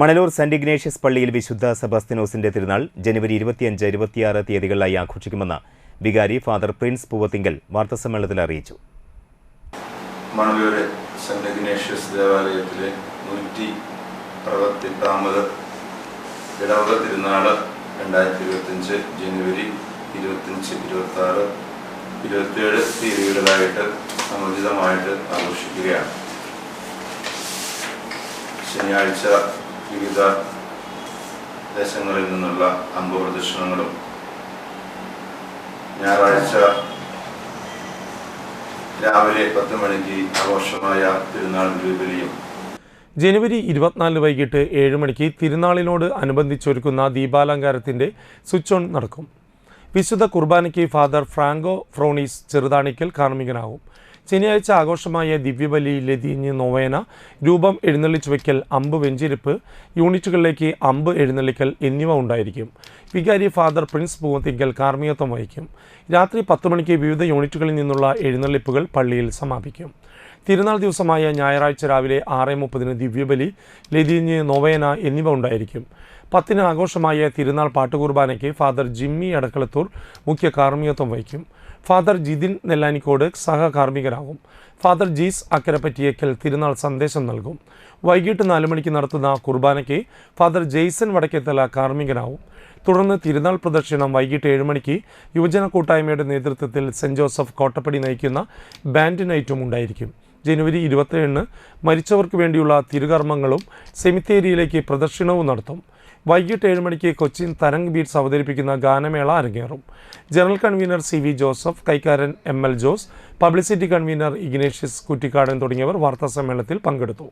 Manalur saint Ignatius പള്ളിയിൽ വിശുദ്ധ സെബാസ്തിനോസിന്റെ തിരുനാൾ ജനുവരി ഇരുപത്തിയഞ്ച് ഇരുപത്തിയാറ് തീയതികളിലായി ആഘോഷിക്കുമെന്ന് വികാരി ഫാദർ പ്രിൻസ് പൂവത്തിങ്കൽ വാർത്താസമ്മേളനത്തിൽ അറിയിച്ചു. മണലൂര് സെന്റ് ഇഗ്നേഷ്യസ് ദേവാലയത്തിലെ നൂറ്റി അറുപത്തെട്ടാമത് ഇടവക തിരുനാൾ രണ്ടായിരത്തി ഇരുപത്തിയഞ്ച് ജനുവരി ഇരുപത്തിയഞ്ച് ഇരുപത്തി ആറ് ഇരുപത്തിയേഴ് തീയതികളിലായിട്ട് സമുചിതമായിട്ട് ആഘോഷിക്കുകയാണ്. ശനിയാഴ്ച വിവിധ ദേശങ്ങളിൽ നിന്നുള്ള അമ്പപ്രദക്ഷിണങ്ങളും ഞായറാഴ്ച രാവിലെ പത്ത് മണിക്ക് ആഘോഷമായ തിരുനാൾ ജൂബിലിയും ജനുവരി ഇരുപത്തിനാലിന് വൈകിട്ട് ഏഴ് മണിക്ക് തിരുനാളിനോട് അനുബന്ധിച്ചൊരുക്കുന്ന ദീപാലങ്കാരത്തിന്റെ സ്വിച്ച് ഓൺ നടക്കും. വിശുദ്ധ കുർബാനയ്ക്ക് ഫാദർ ഫ്രാങ്കോ ഫ്രോണീസ് ചെറുതാണിക്കൽ കാർമ്മികനാകും. ശനിയാഴ്ച ആഘോഷമായ ദിവ്യബലി ലതിഞ്ഞ് നോവേന രൂപം എഴുന്നള്ളിച്ചു വയ്ക്കൽ അമ്പ് വെഞ്ചിരിപ്പ് യൂണിറ്റുകളിലേക്ക് അമ്പ് എഴുന്നള്ളിക്കൽ എന്നിവ ഉണ്ടായിരിക്കും. വികാരി ഫാദർ പ്രിൻസ് പൂവത്തിങ്കൽ കാർമ്മികത്വം വഹിക്കും. രാത്രി പത്ത് മണിക്ക് വിവിധ യൂണിറ്റുകളിൽ നിന്നുള്ള എഴുന്നള്ളിപ്പുകൾ പള്ളിയിൽ സമാപിക്കും. തിരുനാൾ ദിവസമായ ഞായറാഴ്ച രാവിലെ ആറ് മുപ്പതിന് ദിവ്യബലി ലതിഞ്ഞ് നോവേന എന്നിവ ഉണ്ടായിരിക്കും. പത്തിന് ആഘോഷമായ തിരുനാൾ പാട്ടുകുർബാനയ്ക്ക് ഫാദർ ജിമ്മി അടക്കളത്തൂർ മുഖ്യ കാർമ്മികത്വം വഹിക്കും. ഫാദർ ജിതിൻ നെല്ലാനിക്കോട് സഹകാർമ്മികരാകും. ഫാദർ ജീസ് അക്കരപ്പറ്റിയേക്കൽ തിരുനാൾ സന്ദേശം നൽകും. വൈകിട്ട് നാല് മണിക്ക് നടത്തുന്ന കുർബാനയ്ക്ക് ഫാദർ ജെയ്സൺ വടക്കേത്തല കാർമ്മികനാവും. തുടർന്ന് തിരുനാൾ പ്രദക്ഷിണം വൈകിട്ട് ഏഴ് മണിക്ക് യുവജന കൂട്ടായ്മയുടെ നേതൃത്വത്തിൽ സെന്റ് ജോസഫ് കോട്ടപ്പടി നയിക്കുന്ന ബാൻഡ് നൈറ്റും ഉണ്ടായിരിക്കും. ജനുവരി ഇരുപത്തേഴിന് മരിച്ചവർക്ക് വേണ്ടിയുള്ള തിരുകർമ്മങ്ങളും സെമിത്തേരിയിലേക്ക് പ്രദക്ഷിണവും നടത്തും. വൈകിട്ട് ഏഴ് മണിക്ക് കൊച്ചിൻ തരംഗ് ബീറ്റ്സ് അവതരിപ്പിക്കുന്ന ഗാനമേള അരങ്ങേറും. General convener C V Joseph കൈക്കാരൻ M L Jose publicity convener Ignatius Kuttikkadan തുടങ്ങിയവർ വാർത്താസമ്മേളനത്തിൽ പങ്കെടുത്തു.